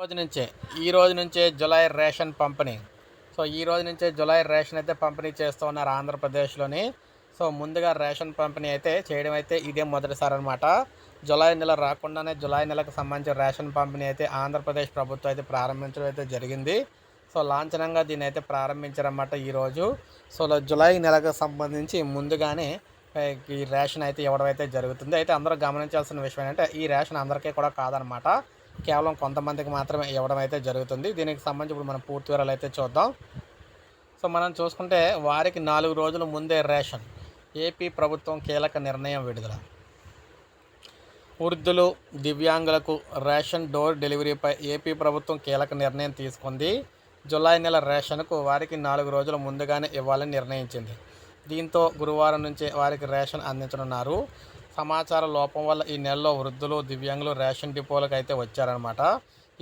రోజు నుంచే ఈ రోజు నుంచే జులై రేషన్ పంపిణీ. సో ఈ రోజు నుంచే జులై రేషన్ అయితే పంపిణీ చేస్తూ ఉన్నారు ఆంధ్రప్రదేశ్లోని. సో ముందుగా రేషన్ పంపిణీ అయితే చేయడం అయితే ఇదే మొదటిసారి అనమాట జులై నెల రాకుండానే జులై నెలకు సంబంధించిన రేషన్ పంపిణీ అయితే ఆంధ్రప్రదేశ్ ప్రభుత్వం అయితే ప్రారంభించడం అయితే జరిగింది. సో లాంఛనంగా దీన్ని అయితే ప్రారంభించారన్నమాట ఈరోజు సో జులై నెలకు సంబంధించి ముందుగానే ఈ రేషన్ అయితే ఇవ్వడం అయితే జరుగుతుంది. అయితే అందరూ గమనించాల్సిన విషయం ఏంటంటే ఈ రేషన్ అందరికీ కూడా కాదనమాట కేవలం కొంతమందికి మాత్రమే ఇవ్వడం అయితే జరుగుతుంది. దీనికి సంబంధించి ఇప్పుడు మనం పూర్తి వివరాలు అయితే చూద్దాం. సో మనం చూసుకుంటే వారికి నాలుగు రోజుల ముందే రేషన్ ఏపీ ప్రభుత్వం కీలక నిర్ణయం విడుదల. వృద్ధులు దివ్యాంగులకు రేషన్ డోర్ డెలివరీపై ఏపీ ప్రభుత్వం కీలక నిర్ణయం తీసుకుంది. జులై నెల రేషన్కు వారికి నాలుగు రోజుల ముందుగానే ఇవ్వాలని నిర్ణయించింది. దీంతో గురువారం నుంచి వారికి రేషన్ అందించనున్నారు. సమాచార లోపం వల్ల ఈ నెలలో వృద్ధులు దివ్యాంగులు రేషన్ డిపోలకు అయితే వచ్చారనమాట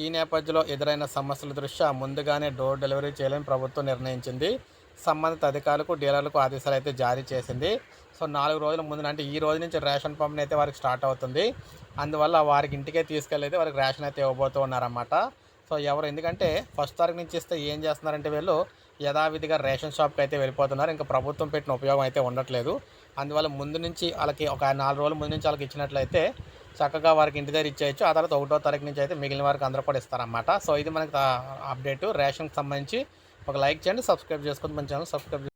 ఈ నేపథ్యంలో ఎదురైన సమస్యల దృష్ట్యా ముందుగానే డోర్ డెలివరీ చేయాలని ప్రభుత్వం నిర్ణయించింది. సంబంధిత అధికారులకు డీలర్లకు ఆదేశాలు అయితే జారీ చేసింది. సో నాలుగు రోజుల ముందు అంటే ఈ రోజు నుంచి రేషన్ పంపిణీ అయితే వారికి స్టార్ట్ అవుతుంది. అందువల్ల వారికి ఇంటికే తీసుకెళ్ళి అయితే వారికి రేషన్ అయితే ఇవ్వబోతూ ఉన్నారన్నమాట. సో ఎవరు ఎందుకంటే ఫస్ట్ తారీఖు నుంచి ఇస్తే ఏం చేస్తున్నారంటే వీళ్ళు యథావిధిగా రేషన్ షాప్కి అయితే వెళ్ళిపోతున్నారు. ఇంకా ప్రభుత్వం పెట్టిన ఉపయోగం అయితే ఉండట్లేదు. అందువల్ల ముందు నుంచి వాళ్ళకి ఒక నాలుగు రోజుల ముందు నుంచి వాళ్ళకి ఇచ్చినట్లయితే చక్కగా వారికి ఇంటి దగ్గర ఇచ్చేయచ్చు. ఆ తర్వాత ఒకటో తారీఖు నుంచి అయితే మిగిలిన వారికి అందరూ కూడా ఇస్తారన్నమాట. సో ఇది మనకి అప్డేట్. రేషన్కి సంబంధించి ఒక లైక్ చేయండి సబ్స్క్రైబ్ చేసుకుని మన ఛానల్ సబ్స్క్రైబ్